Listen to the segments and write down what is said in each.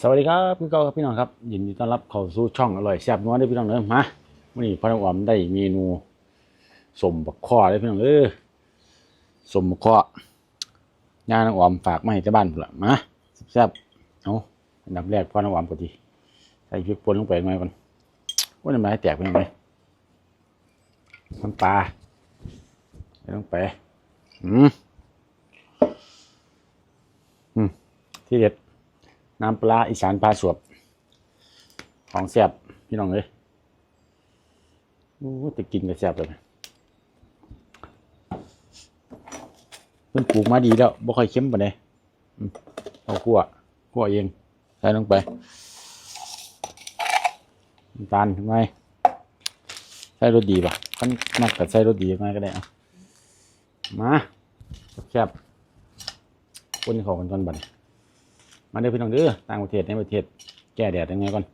สวัสดีครับพี่เก้าครับพี่น้องครับยินดีต้อนรับเข้าสู่ช่องอร่อยแซ่บนัวเด้พี่น้องเด้อมาวันนี้พ่อน้องออมได้เมนูสมบักข้อเลยพี่น้องเออสมบักข้อย่าน้องออมฝากมาให้ที่บ้านพุ่นละมาแซ่บเอาอันดับแรกพ่อน้องออมก็ดีใส่พริกป่นลงไปหน่อยก่อนว่าน้ำลายแตกไปหน่อยน้ำปลาใส่ลงไปอืมอืมที่เด็ด น้ำปลาอีสานปลาสวบ ของแซ่บพี่น้องเลยโอ้แต่กินก็แซ่บเลยเพิ่นปลูกมาดีแล้วบ่ค่อยเค็มปานใดอืมเอาคั่วคั่วเองใส่ลงไปน้ำตาลทำไมใส่รสดีป่ะคันมักก็ใส่รสดีไงก็ได้อามาแซ่บๆคนข้ากันก่อนบัดนี้ มาเด้อพี่น้องเด้อต่างประเทศในประเทศแก้แดดยังไงก่อน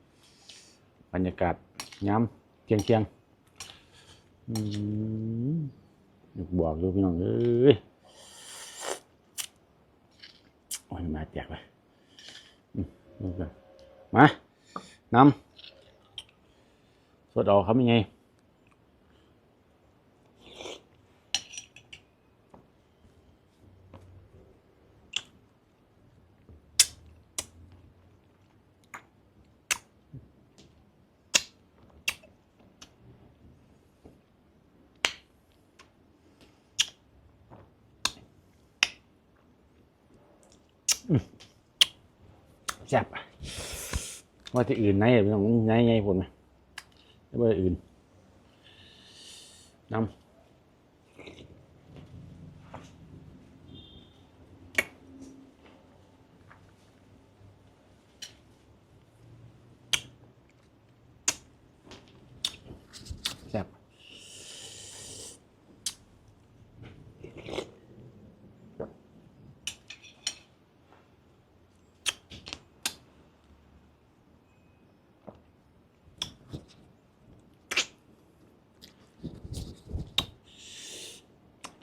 บรรยากาศย้ำเที่ยงเที่ยงอืมอยากบอกดูพี่น้องเอ้ยโอ้ยมาแจกเลยมาน้ำสดออกครับยังไง แซ่บว่าที่อื่นไหนอะพี่น้องไหนไงผมไหมไม่ว่าอื่นน้ำ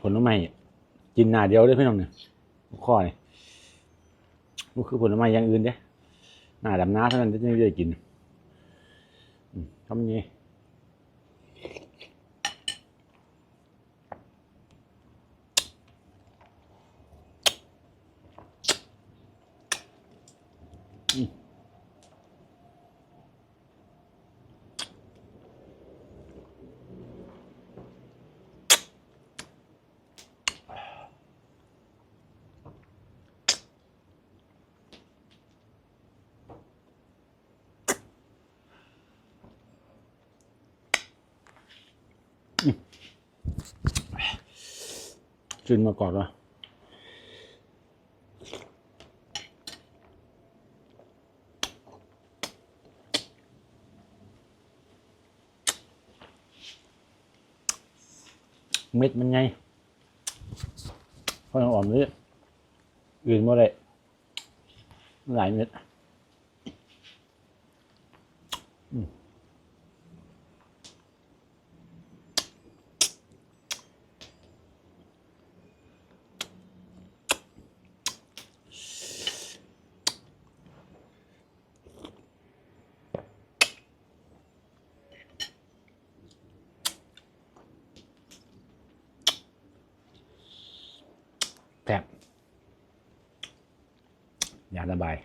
ผลไม้กินหน้าเดียวได้พี่น้องเนี่ยข้อเนี่ยมันคือผลไม้อย่างอื่นเด้หน้าดำน้าเท่านั้นที่จะได้กินทำยังไงอืม ขึ้นมาก่อนวะเม็ดมันไงค่อยอ่อนเลยอื่นมาเลยหลายเม็ด ยาระบาย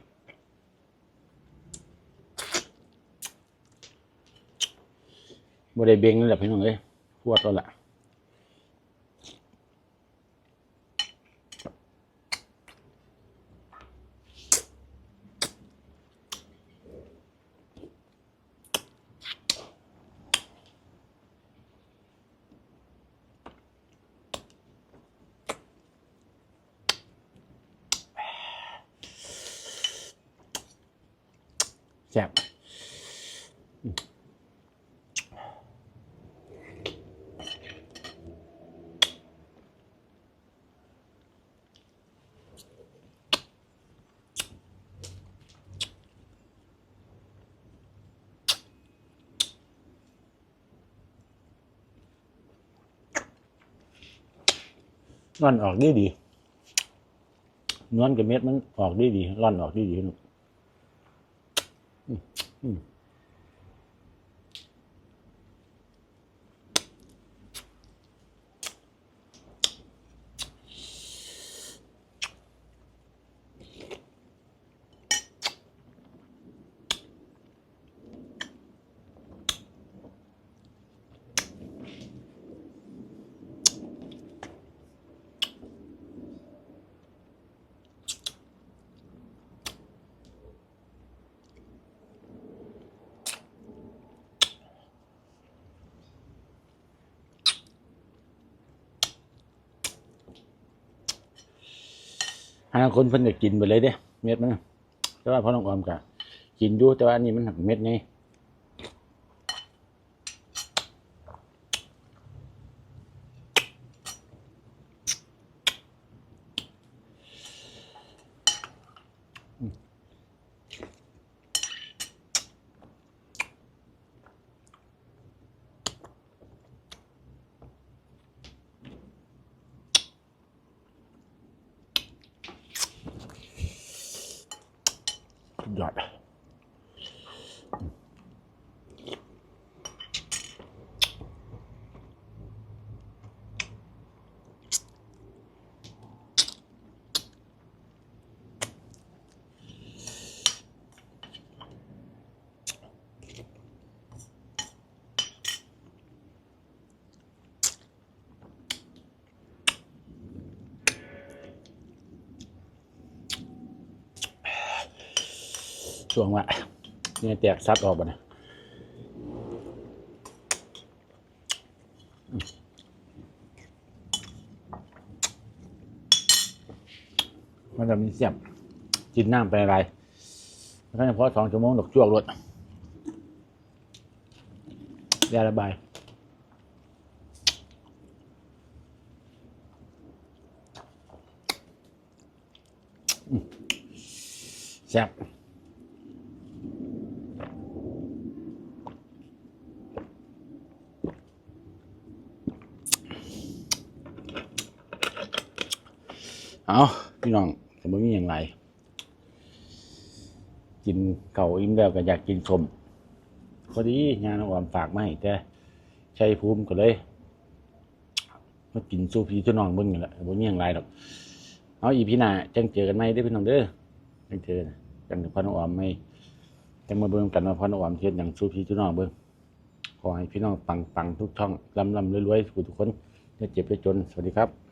บ่ได้เบ่งแล้วพี่น้องเอ้ยปวดแล้วล่ะ แซ่บร่อนออกดีดีนวลกับเม็ดมันออกดีดีร่อนออกดีดีลูก อื หาคนเพิ่นก็กินไปเลยเด้ เม็ดมันแต่ว่าพ่อน้องออมก็กินอยู่แต่ว่าอันนี้มันหักเม็ดไง สุ ช่วงว่าเนี่ยแตกซัดออกไปนะอืมมันจะมีเสียบกินน้ำไปอะไรแค่เฉพาะสองชั่วโมงดอกจวกรถยาระบายแซ่บ เอาพี่น้องสมมติมีอย่างไร กินเก่าอิ่มแล้วก็อยากกินสมพอดีงานอ่อนฝากมาให้แต่ใชัยภูมิก็เลยมากินสู้พี่ทุน้องเบิ่งนี่แหละบ่มีอย่างไรดอกเอาอีพี่หน้าจังเจอกันไหมเด้พี่น้องเด้อจังเจอจังพอน้องออมไม่จังมาเบิ่งกันว่าพอน้ออมเทียนอย่างสู้พี่ทุน้องเบิ่งขอให้พี่น้องปังๆทุกช่องลำๆรวยๆทุกคนอย่าเจ็บอย่าจนสวัสดีครับ